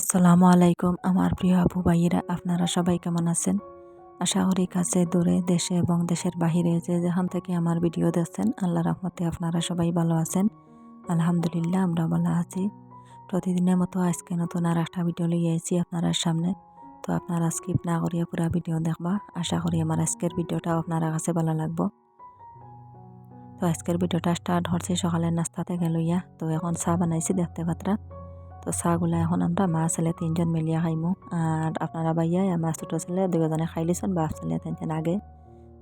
আসসালামু আলাইকুম, আমার প্রিয় আপু ভাইয়েরা, আপনারা সবাই কেমন আছেন? আশা করি কাছে, দূরে, দেশে এবং দেশের বাহিরে যে যেখান থেকে আমার ভিডিও দেখছেন আল্লাহ রহমতে আপনারা সবাই ভালো আছেন। আলহামদুলিল্লাহ আমরা ভালো আছি। প্রতিদিনের মতো আজকে নতুন আর একটা ভিডিও লিয়ে আইছি আপনার সামনে। তো আপনারা স্কিপ না করিয়া পুরা ভিডিও দেখবা। আশা করি আমার আজকের ভিডিওটাও আপনারা কাছে ভালো লাগবো। তো আজকের ভিডিওটা স্টার্ট হচ্ছে সকালের নাস্তাতে থেকে লইয়া তো এখন চা বানাইছি দেখতে পাত্রা। তো চাগুলা এখন আমরা মা ছেলে তিনজন মিলিয়া খাইমু। আর আপনারা ভাইয়াই আমার ছোটো ছেলে দুজনে খাই লিছেন বাপ ছেলে তিনজন আগে।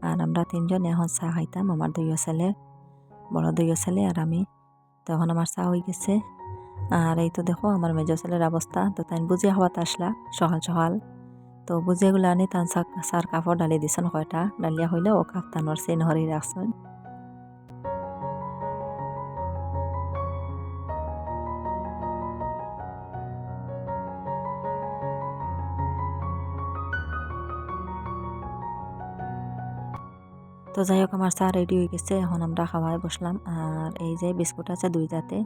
আর আমরা তিনজন এখন চা খাইতাম আমার দুই ছেলে, বড় দুই ছেলে আর আমি। তো এখন আমার চা হয়ে গেছে। আর এই তো দেখো আমার মেজ ছেলের অবস্থা তো তাই বুঝিয়ে খাওয়াত আসলা সকাল সকাল তো বুঝিয়েগুলো আনি তান চার কাপড় ডালি দিছেন কয়টা। ডালিয়া হইলে ও কাপ তানোর চেন হরি রাখছেন তো যাই হোক, আমার চা রেডি হয়ে গেছে। এখন আমরা খাওয়ায় বসলাম। আর এই যে বিস্কুট আছে দুই জাতে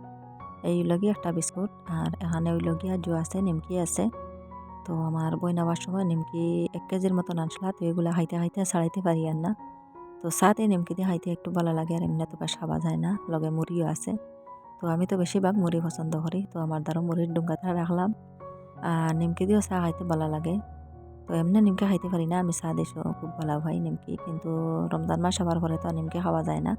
এই লগি একটা বিস্কুট। আর এখানে ওই লগিয়া জু আছে, নিমকি আছে। তো আমার বই নেওয়ার সময় নিমকি এক কেজির মতন আনসলা তো এগুলো খাইতে খাইতে ছাড়াইতে পারি আর না। তো সাথে নিমকি দিয়ে খাইতে একটু ভালো লাগে আর এমনি তো খাওয়া যায় না, লগে মুড়িও আছে। তো আমি তো বেশিরভাগ মুড়ি পছন্দ করি, তো আমার দ্বারা মুড়ির ডুঙ্গাটা রাখলাম। আর নিমকি দিয়েও চা খাইতে ভালো লাগে। তো এমনি নিমকি খাইতে পারি না, আমি চা দিছো, খুব ভালো হয় নিমকি, কিন্তু রমজান মাস হবার পরে তো নিমকি খাওয়া যায় না।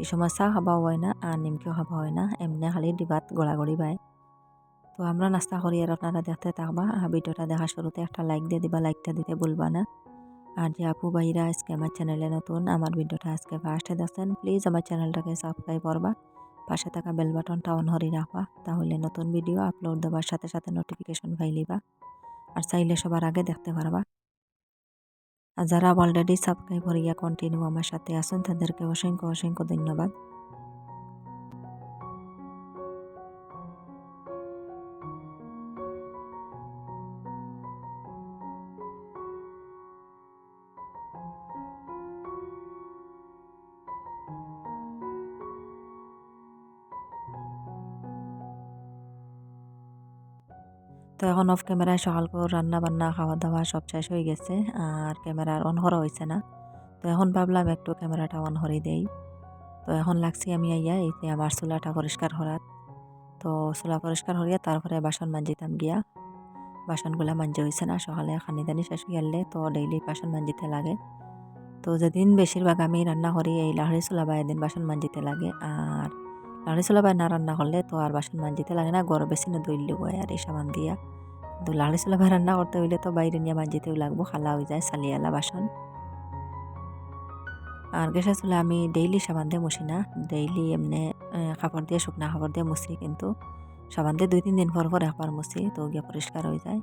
এই সময় চা খাওয়া হয় না আর নিমকিও খাওয়া হয় না, এমনি খালি ডিবাত গড়াগড়ি পায় তো আমরা নাস্তা করি আর আপনারা দেখতে থাকবা ভিডিওটা দেখা শুরুতে একটা লাইক দিয়ে দিবা লাইকটা দিতে ভুলবা না। আর যে আপু ভাইরা আজকে আমার চ্যানেলে নতুন, আমার ভিডিওটা আজকে ফার্স্টে দেখছেন প্লিজ আমার চ্যানেলটাকে সাবস্ক্রাইব করবা, পাশে থাকা বেল বাটনটা অন হরি রাখবা, তাহলে নতুন ভিডিও আপলোড দেওয়ার সাথে সাথে নোটিফিকেশন পাইলিবা আর চাইলে সবার আগে দেখতে পারবা। আর যারা অলরেডি সাবস্ক্রাইব করিয়া কন্টিনিউ আমার সাথে আসুন তাদেরকে অসংখ্য অসংখ্য ধন্যবাদ। এখন অফ ক্যামেরায় সকাল করে রান্না বান্না খাওয়া দাওয়া সব শেষ হয়ে গেছে, আর ক্যামেরার অন করা হয়েছে না। তো এখন ভাবলাম একটু ক্যামেরাটা অন করে দেই। তো এখন লাগছি আমি আইয়া যে আমার চুলাটা পরিষ্কার করার। তো চুলা পরিষ্কার করিয়া তারপরে বাসন মাঞ্জিতাম গিয়া। বাসনগুলা মাঞ্জে হয়েছে না, সকালে খানি দানি শেষ গেলে তো ডেইলি বাসন মাঞ্জিতে লাগে। তো যেদিন বেশিরভাগ আমি রান্না করি এই লাহড়ি চুলা বা এদিন বাসন মাঞ্জিতে লাগে, আর লাড়ি চুলা বাই না রান্না করলে তো আর বাসন মাঞ্জিতে লাগে না, গরম বেশি না দইলে আর এই সামান দিয়া। কিন্তু লাড়ি চুলা রান্না করতে হইলে তো বাইরে নিয়ে মাঞ্জিতেও লাগবো, খালা হয়ে যায় সালিয়ালা বাসন আর গ্যাসের চুলা আমি ডেইলি সাবান দিয়ে মুছি না ডেইলি এমনি কাপড় দিয়ে, শুকনা কাপড় দিয়ে মুছি কিন্তু সাবান দিয়ে দুই, তিন দিন পর পর একবার মুছি তো গিয়ে পরিষ্কার হয়ে যায়।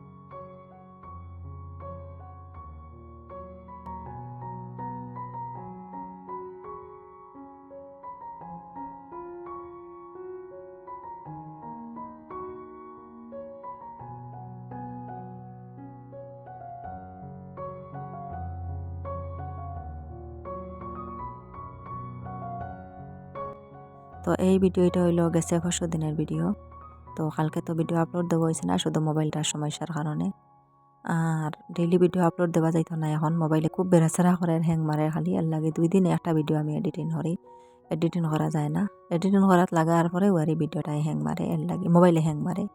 এই ভিডিওটা হইল গেছে পরশু দিনের ভিডিও। তো কালকে তো ভিডিও আপলোড দেওয়া হয়েছে না, শুধু মোবাইলটার সমস্যার কারণে। আর ডেইলি ভিডিও আপলোড দেওয়া যাইতো না, এখন মোবাইলে খুব বেড়াচেরা করে হ্যাং মারে খালি। আর লাগে দুই দিনে একটা ভিডিও আমি এডিটিং করি। এডিটিং করা যায় না। এডিটিং করাত লাগার পরে ওয়ারি ভিডিওটাই হ্যাং মারে, এর লাগে মোবাইলে হ্যাং মারে।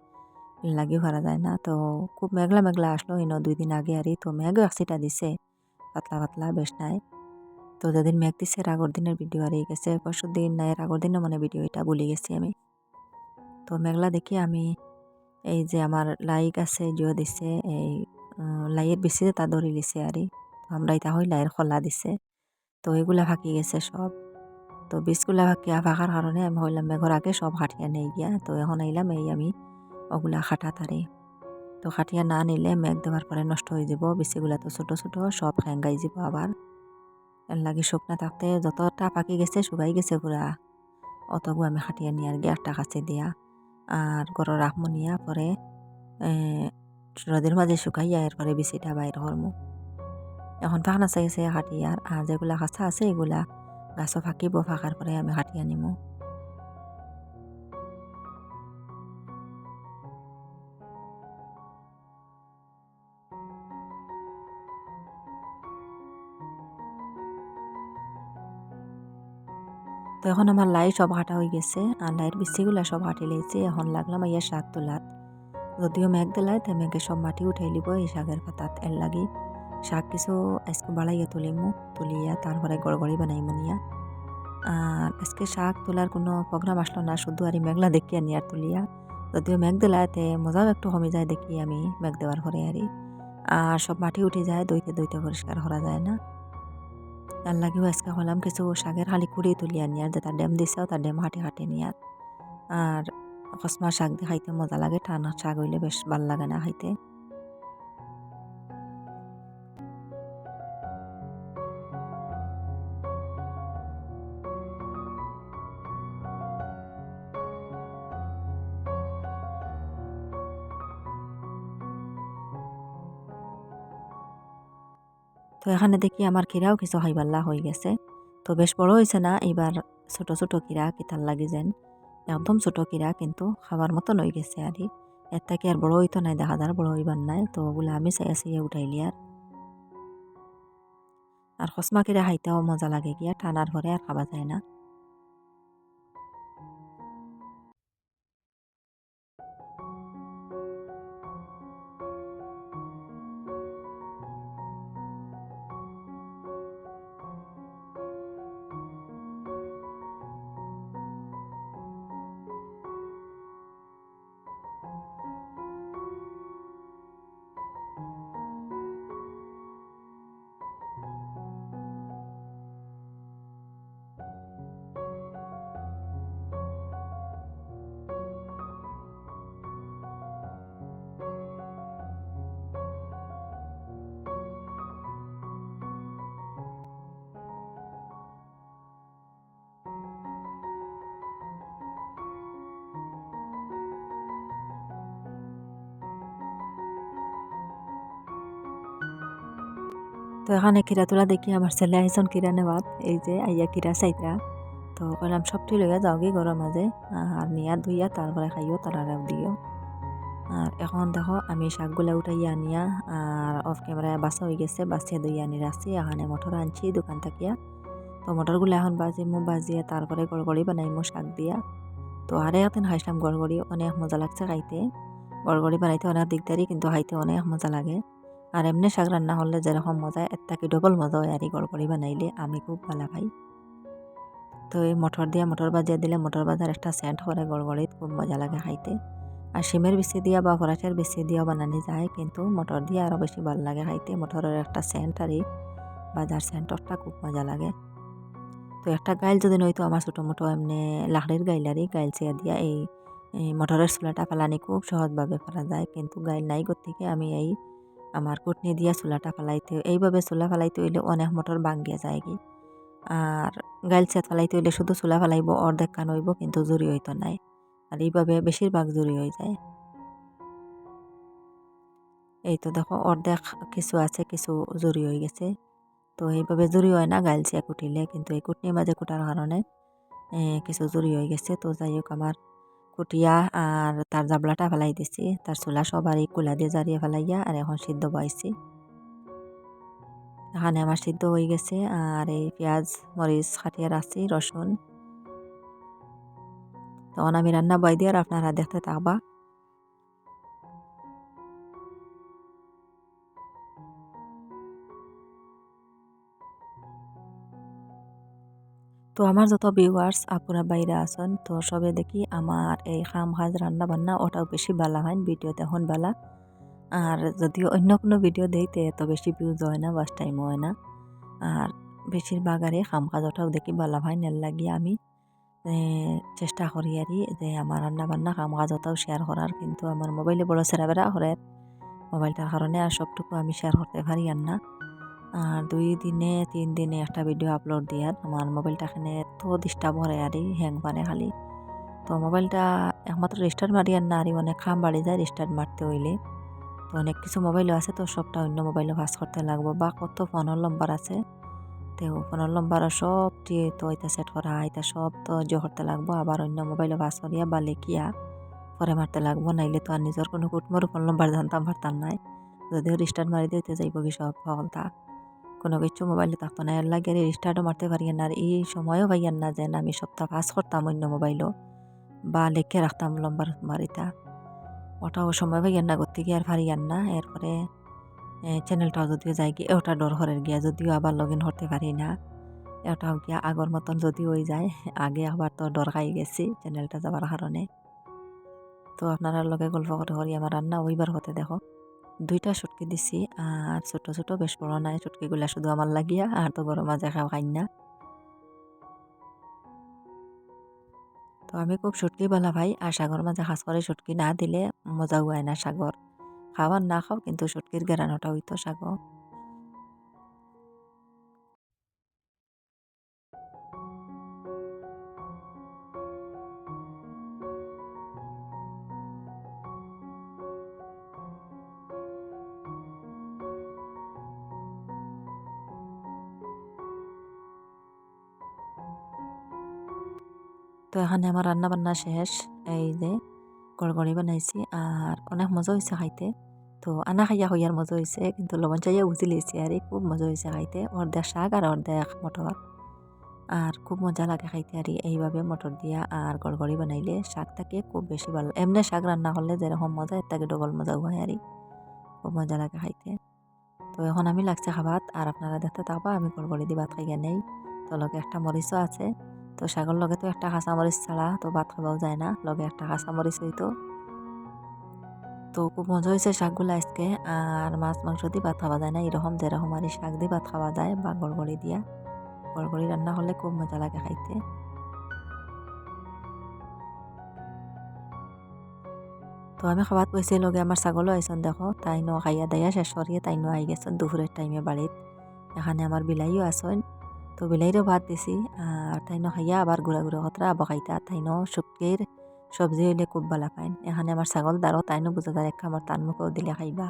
এর লাগে করা যায় না। তো খুব মেঘলা মেঘলা আসলো, ইনো দুই দিন আগে আরই। তো মেঘও একসিটা দিছে, পাতলা পাতলা বেশ নাই। তো যেদিন মেঘ দিছে আগর দিনের ভিডিও আর গেছে পরশু দিন না, এর আগর দিনও মানে ভিডিও এটা ভুলে গেছি আমি। তো মেঘলা দেখি আমি এই যে আমার লাইক আছে, জিও দিছে, এই লাইয়ের বেশি তা ধরে লিছে আর আমরা এটা হই লাইয়ের খোলা দিছে। তো এগুলা ফাঁকি গেছে সব। তো বীজগুলা ফাঁকিয়া ফাঁকার কারণে আমি হইলাম মেঘর আগে সব হাঁটিয়া নেই গিয়া, তো এখন আইলাম এই আমি ওগুলা খাটা তারি তো খাটিয়া না নিলে মেঘ দেওয়ার পরে নষ্ট হয়ে যাব বেশিগুলা তো ছোটো ছোটো সব খেঙ্গাই যাব আবার। এর লাগে শুকনা থাকতে যতটা পাকি গেছে শুকাই গেছে পুরা অতগু আমি খাটিয়ে নিয়ে আর গিয়ে কাছে দিয়া। আর গরো রাখমনিয়া পরে রোদের মাঝে শুকাইয়া এরপরে বেশিটা বাইর হরমু এখন ফাঁকনা চাইছে হাটিয়ার আর যেগুলা কাঁচা আছে এগুলা গাছও ফাঁকিব ফাঁকার পরে আমি হাটিয়ে নিমু। এখন আমার লাই সব হাঁটা হয়ে গেছে, আর লাইয়ের বিচিগুলা সব হাঁটি লেগেছে, এখন লাগলাম ইয়া শাক তোলাত যদিও মেঘ দিলায়, তাই মেঘে সব মাটি উঠাই লিব, এই শাকের পাতাত এর লাগি। শাক কিছু আজকে বাড়াইয়া তুলিমু, তুলিয়া, তারপরে গড়গড়ি বানাইমু নিয়া। আর আজকে শাক তোলার কোনো প্রোগ্রাম আসলো না, শুধু আর মেঘলা দেখি আনি আর তুলিয়া। যদিও মেঘ দিলাতে মজাও একটু কমে যায় দেখি আমি মেঘ দেওয়ার পরে আরই আর সব মাটি উঠে যায়, দইতে দইতে পরিষ্কার করা যায় না। তার লাগেও আজকে হলাম কিছু শাকের হালি কুড়িয়ে তুলিয়া নিয়ার যে তার ড্যাম দিছে তার ড্যাম হাঁটি হাঁটি নিয়ার আর কসমা শাক দিয়ে খাইতে মজা লাগে টানা শাক হইলে বেশ ভালো লাগে না খাইতে তো এখানে দেখি আমার কিরাও কিছু হাইবাল্লা হয়ে গেছে। তো বেশ বড় হয়েছে না এবার ছোট ছোট কিরা কিতার লাগি যেন। একদম ছোট কিরা কিন্তু খাবার মতন হয়ে গেছে আর এর থেকে আর বড় হইতো নাই, দেখা যার বড় হইবার নাই, তো ওগুলো আমি চাই আছি উঠাইলি আর। আর খসমা কিরা খাইতেও মজা লাগে গিয়া, টানার ঘরে আর খাওয়া যায় না। তো এখানে কিরা তোলা দেখি আমার ছেলে আইসন কিরা নেওয়াত, এই যে আইয়া কিরা চাইতরা তো কইলাম, সবটি লইয়া যাওগে ঘরের মাঝে? আর নিয়া ধুইয়া তারপরে খাইও তারারেও দিও। আর এখন দেখো, আমি শাকগুলা উঠাইয়া আনিয়া, আর অফ ক্যামেরায় বাসা হয়ে গেছে বাসিয়া দইয়া আনি রাখছি। এখানে মটর আনছি, দোকান থাকিয়া। তো মটরগুলো এখন বাজিমু, বাজিয়ে তারপরে গড়গড়ি বানাইমু শাক দিয়া। তো আরে এখন খাইছিলাম গড়গড়ি, অনেক মজা লাগছে খাইতে। গড়গড়ি বানাইতে অনেক দিকদারি কিন্তু খাইতে অনেক মজা লাগে। আর এমনি শাক রান্না করলে যেরকম মজা, এর থেকে ডবল মজা হয়। আর গড়গড়ি বানাইলে আমি খুব ভালো পাই তো এই মটর দিয়া মটর বাজিয়ে দিলে মটর বাজার একটা সেন্ট করে গড়গড়িত, খুব মজা লাগে খাইতে। আর শিমের বেশি দিয়া বা ফরাসের বেশি দিয়েও বানানি যায়, কিন্তু মটর দিয়ে আরও বেশি ভালো লাগে খাইতে। মটরের একটা সেন্ট আর এই বাজার সেন্টরটা খুব মজা লাগে। তো একটা গাইল যদি নয়তো আমার ছোটো মোটো এমনি লাকড়ির গাইলারই গাইল চেয়ে দিয়া এই মটরের চুলাটা ফেলানি খুব সহজভাবে ফেলা যায়। কিন্তু গাইল নাই গতিকে আমি এই আমার কুটনি দিয়া চুলাটা ফেলাইতে, এইভাবে চুলা ফেলাইতে হইলে অনেক মটর বাঙ্গিয়া যায় কি আর গাইল চেত ফেলাইতে হইলে শুধু চুলা ফেলাইব, অর্ধেক কান হইব, কিন্তু জুরি হইতো নাই। আর এইভাবে বেশিরভাগ জুরি হয়ে যায়। এই তো দেখো, অর্ধেক কিছু আছে, কিছু জুরি হয়ে গেছে। তো এইভাবে জুরি হয় না, গাইল চেয়া কুটিলে, কিন্তু এই কুটনির মাঝে কুটার কারণে কিছু জুরি হয়ে গেছে। তো যাই হোক, আমার কুটিয়া আর তার জাবলাটা ফেলাই দিছি। তার চুলা সবারই কুলা দিয়ে জারিয়ে ফেলাইয়া আর এখন সিদ্ধ বয়সি এখানে আমার সিদ্ধ হয়ে গেছে আর এই পেঁয়াজ, মরিচ খাটিয়ে রাখছি রসুন। তখন আমি রান্না বয় দিয়ে আর আপনারা দেখতে থাকবা। তো আমার যত ভিউয়ার্স আপুরা বাইরে আছেন, তো সবে দেখি আমার এই খাম কাজ রান্না বান্না ওটাও বেশি ভালো হয়, ভিডিও দেখুন বালা। আর যদিও অন্য কোনো ভিডিও দেইতে এত বেশি ভিউজ হয় না বাস টাইম হয় না। আর বেশিরভাগ আর খাম কাজ ওটাও দেখি ভালো হয়, নেল লাগিয়ে আমি। চেষ্টা করি আর যে আমার রান্না বান্না কাম কাজ ওটাও শেয়ার করার, কিন্তু আমার মোবাইলে বড় সেরা করে। মোবাইলটার কারণে আর সবটুকু আমি শেয়ার করতে পারি আর না। আর দুই দিনে, তিন দিনে একটা ভিডিও আপলোড দিয়ার আমার মোবাইলটা এখানে এত ডিস্টার্ব করে আর হ্যাং মানে খালি। তো মোবাইলটা একমাত্র রিস্টার্ট মারি আর না, আর অনেক খাম বাড়ি যায় রিস্টার্ট মারতে হইলে। তো অনেক কিছু মোবাইলও আছে, তো সবটা অন্য মোবাইলও পাস করতে লাগবো। বা কত ফোনের নম্বর আছে। তো ফোনের নম্বরও সবটি তো এটা সেট করা, এটা সব তো জো করতে লাগবো। আবার অন্য মোবাইলও পাস করিয়া বা লেখিয়া পরে মারতে লাগবো। নাইলে তো আর নিজের কোনো কুটমোর ফোন নম্বর জানতাম, পারতাম নাই। যদিও রিস্টার্ট মারি দিতে যাইব কি সব ফলতা কোনো কিছু মোবাইলে থাকতো না এর লাগে রিস্টার্টও মারতে পারি না। আর এই সময়ও পাইয়ান না যে আমি সপ্তাহ পাস করতাম অন্য মোবাইলও বা লেখে রাখতাম লম্বার মারিতা। ওটাও সময় পাইয়ান না করতে গিয়ে আর পারিয়ান না। এরপরে চ্যানেলটাও যদিও যাই গিয়ে, ওটা ডর হরের গিয়া, যদিও আবার লগ ইন করতে পারি না। এটাও গিয়া আগর মতন যদি যায়, আগে আবার তো ডর খাই গেছি চ্যানেলটা যাবার কারণে। তো আপনারা লগে গল্প করে করি আমার রান্না ওইবার হতে দেখো। দুইটা সুটকি দিছি, আর ছোট ছোট বেশ বড় নাই। সুটকিগুলা শুধু আমার লাগিয়া আর তো বড় মাঝে খাওয়া খাই না। তো আমি খুব সুটকি বলা ভাই, আর সাগর মাঝে খাস করে সুটকি না দিলে মজা হয় না সাগর। খাওয়ার না খাও, কিন্তু সুটকির গেরানোটা হইতো সাগর। এখানে আমার রান্না বান্না শেষ। এই যে, গড়গড়ি বানাইছি আর অনেক মজা হয়েছে খাইতে। তো আনা খাইয়া হইয়ার মজা হয়েছে কিন্তু লবণ চাইয়া উজি লিয়েছি আর, খুব মজা হয়েছে খাইতে। অর্ধেক শাক আর অর্ধেক মটর। আর খুব মজা লাগে খাইতে আর, এইভাবে মটর দিয়া আর গড়গড়ি বানাইলে শাকটাকে খুব বেশি ভালো। এমনি শাক রান্না করলে যেরকম মজা, এর তাকে ডবল মজা হয় আর, খুব মজা লাগে খাইতে। তো এখন আমি লাগছে খাবার, আর আপনারা দেখতে থাকবা আমি গড়গড়ি দিয়ে ভাত খাইয়া নেই। তো লগে একটা মরিচও আছে। তো শাগর লগে তো একটা কাঁচামরিচ ছাড়া তো ভাত খাওয়াও যায় না, লগে একটা কাঁচামরিচ হইতো। তো খুব মজা হয়েছে শাকগুলো আজকে, আর মাছ মাংস দিয়ে ভাত খাওয়া যায় না, এরকম যেরকম আর শাক দিয়ে ভাত খাওয়া যায় বা গড়গড়ি দিয়া। গড়গড়ি রান্না হলে খুব মজা লাগে খাইতে। তো আমি খাবাত বসে লগে আমার ছাগলও আইসন দেখো তাই ন খাইয়া দাইয়া শেষ করিয়ে তাই ন আই গেছেন দুপুরের টাইমে বাড়িত। এখানে আমার বিলাইও আসেন তো বিলাইরও ভাত দিছি আর তাই খাইয়া আবার ঘুরা ঘুরা হতরা আবার খাইতা তাই শুকির সবজি হইলে খুব ভালো পাইন এখানে আমার ছাগল দ্বারও তাই বুঝা যায় আমার তার মুখেও দিলে খাইবা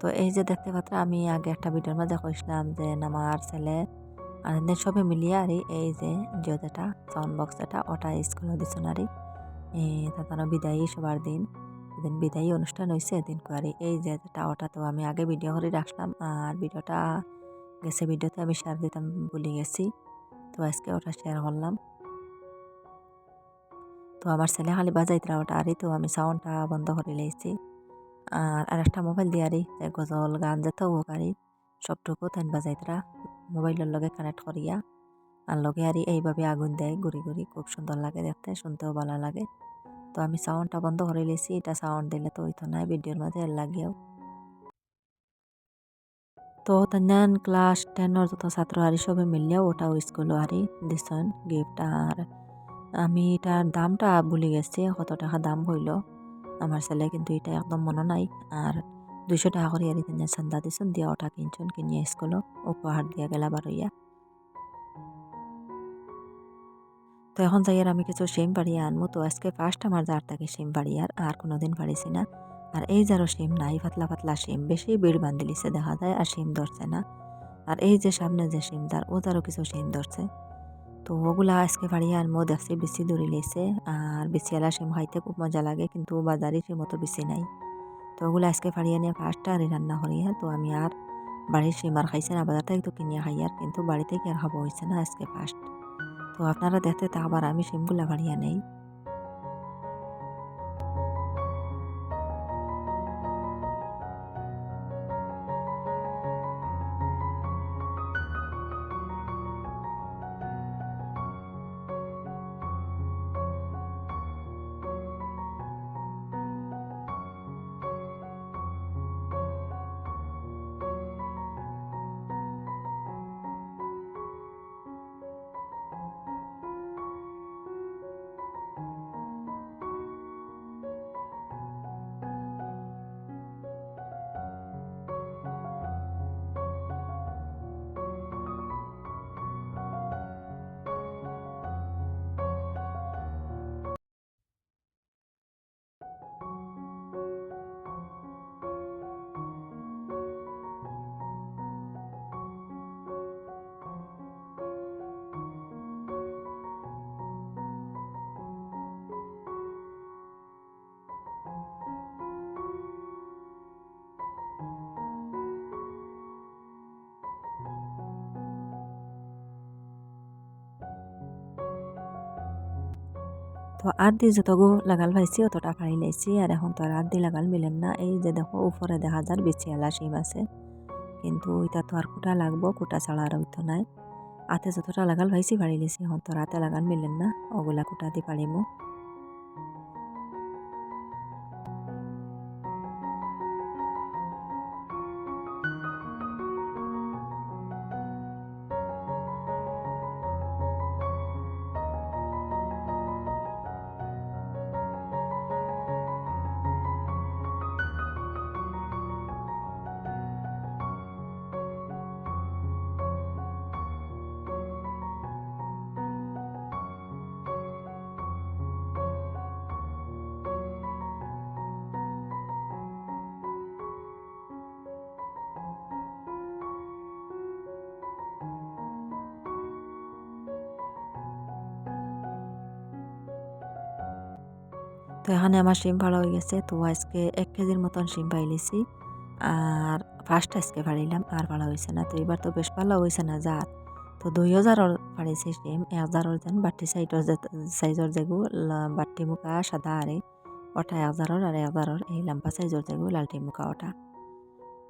তো এই যে দেখতে পাত্রা আমি আগে একটা ভিডিওর মাঝে কইছিলাম যে আমার ছেলে আর সবে মিলিয়ে আর এই যে জিও সাউন্ড বক্স যেটা ওটা স্কুলে দিচ্ছেন আর তার বিদায়ী সবার দিন যেদিন বিদায়ী অনুষ্ঠান হয়েছে এদিন করে। এই যে টাওয়াটা তো আমি আগে ভিডিও করে রাখলাম, আর ভিডিওটা গেছে ভিডিওতে আমি শেয়ার দিতাম, ভুলে গেছি। তো আজকে ওটা শেয়ার করলাম। তো আমার ছেলে খালি বাজাইতে ওটা আরই তো আমি সাউন্ডটা বন্ধ করে লেছি আর আরেকটা মোবাইল দিয়ে আরি যে গজল, গান যেতেও আরি সবটুকু তাই বাজাইতরা মোবাইলের লগে কানেক্ট করিয়া, আর লগে আরি এইভাবে আগুন দেয়, ঘুরি ঘুরি, খুব সুন্দর লাগে দেখতে, শুনতেও ভালো লাগে। তো আমি সাউন্ডটা বন্ধ করে লেছি, এটা সাউন্ড দিলে তো হইতো না ভিডিওর মাঝে লাগিয়েও তো তান্যান ক্লাস টেনের যত ছাত্র আরি সবে মিললেও ওটাও স্কুল আরি দিছেন গিফট আর আমি এটার দামটা ভুলে গেছি, কত টাকা দাম হইল। আমার ছেলে কিন্তু এটা একদম মনে নাই আর দুইশো টাকা করে আর তিনি চান্দা দিছেন, দিয়া ওটা কিনছেন, কিনিয়ে স্কুলও উপহার দিয়া গেলা বারইয়া। তো এখন যাই আর আমি কিছু সিম বাড়িয়ে আনব তো আজকে ফার্স্ট আমার যার থাকে সিম বাড়িয়ার আর কোনোদিন পারিছি না। আর এই যারও সিম নাই, পাতলা পাতলা সিম। বেশি বিড় বান্ধিলিছে দেখা যায় আর সিম ধরছে না। আর এই যে সামনে যে সিম, তার ও তারও কিছু সিম ধরছে। তো ওগুলা আজকে বাড়িয়ে আনব দেখছি বেশি দৌড়ি লেছে। আর বেশিওয়ালা সিম খাইতে খুব মজা লাগে, কিন্তু বাজারে সে মতো বেশি নাই। তো ওগুলো আজকে ফাড়িয়ে নিয়ে ফার্স্ট আর রান্না করি তো আমি আর বাড়ির সিম আর খাইছে না বাজার থেকে তো কিনিয়ে খাই আর, কিন্তু বাড়িতে কি আর খাব হয়েছে না আজকে ফার্স্ট তো আপনারা দেখতে তা আবার আমি সিমগুলো বাড়িয়ে নেই। তো আর দি যতগু লাগাল পাইছি অতটা ফাড়ি লাইছি আর এখন তো আর আর দি লাগাল মিলেন না এই যে দেখো উপরে দেখা যার বিছিয়ালা শিম আছে কিন্তু এটা তো আর কোটা লাগবো কোটা ছাড়া আর ওই তো নাই হাতে যতটা লাগাল পাইছি ফাড়ি লাইছি এখন তো রাতে লাগাল মিলেন না ওগুলা কোটা দি পারিমু তো এখানে আমার শিম ভাড়া হয়ে গেছে। তো আজকে এক কেজির মতন শিম পাইলিছি আর ফার্স্ট আজকে ফাড়িলাম, আর ভাড়া হয়েছে না। তো এবার তো বেশ ভালো হয়েছে না যার তো দুই হাজারর ফাড়িছি শিম এক হাজারর যেন বাটি সাইডর সাইজর যেগু বাটি মুখা, সাদা আরে ওটা হাজারর আর এক হাজারর এই লম্বা সাইজর যেগু লালটি মুখা ওটা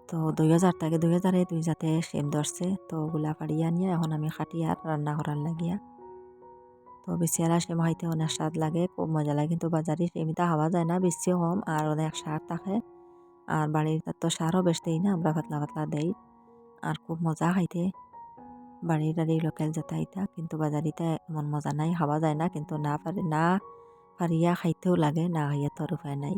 তো দুই হাজার থেকে দুই হাজারে দুই জাতে শিম ধরছে। তো ওগুলা ফাড়িয়া নিয়ে এখন আমি খাটিয়া রান্না করার লাগিয়া তো সেরা সেম খাইতে অনেক স্বাদ লাগে, খুব মজা লাগে। কিন্তু বাজারে সেমিতে হাওয়া যায় না, বেশি কম, আর অনেক সার থাকে। আর বাড়ির তো সারও বেশ দেই না, আমরা পাতলা পাতলা দেই। আর খুব মজা খাইতে। বাড়ির বাড়ির লোকাল যাতায়াতা কিন্তু বাজারিতে এমন মজা নাই খাওয়া যায় না, কিন্তু না পারি, না পারিয়া খাইতেও লাগে, না খাইয়া তো আর উপায় নাই।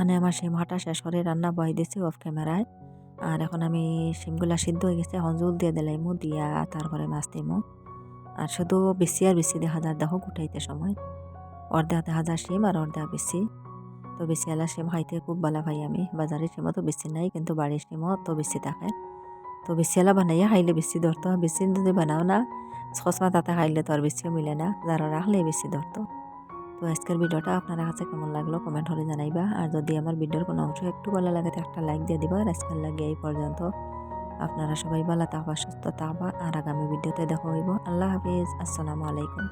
এখানে আমার শিম হাঁটা শেষ করে রান্না বয় দিয়েছি অফ ক্যামেরায় আর এখন আমি শিমগুলা সিদ্ধ হয়ে গেছে, এখন জল দিয়ে দিলাইমু দিয়া তারপরে মাছ দিমু। আর শুধু বেশি আর বেশি দেখা যায়, দেখো কুটাইতে সময়। অর্ধেক দেখা যায় সিম আর অর্ধেক বেশি। তো বেশি এলা শিম খাইতে খুব ভালো পাই আমি। বাজারের শিমও তো বেশি নাই, কিন্তু বাড়ির শিমও তো বেশি থাকে। তো বেশি এলা বানাইয়া খাইলে বেশি ধরতো, বেশি যদি বানাও না সসমা তাতে খাইলে তো আর বেশিও মিলে না। যারা রাখলে বেশি ধরতো। তো আজকের ভিডিওটা আপনার কাছে কেমন লাগল কমেন্ট হলে জানাইবা। আর যদি আমার ভিডিওর কোনো অংশ একটু ভালো লাগে একটা লাইক দিয়ে দিবা। আর আজকের লাগে এই পর্যন্ত। আপনারা সবাই ভালো থাকবা, সুস্থ থাকবা। আর আগামী ভিডিওতে দেখা হইব। আল্লাহ হাফিজ। আসসালামু আলাইকুম।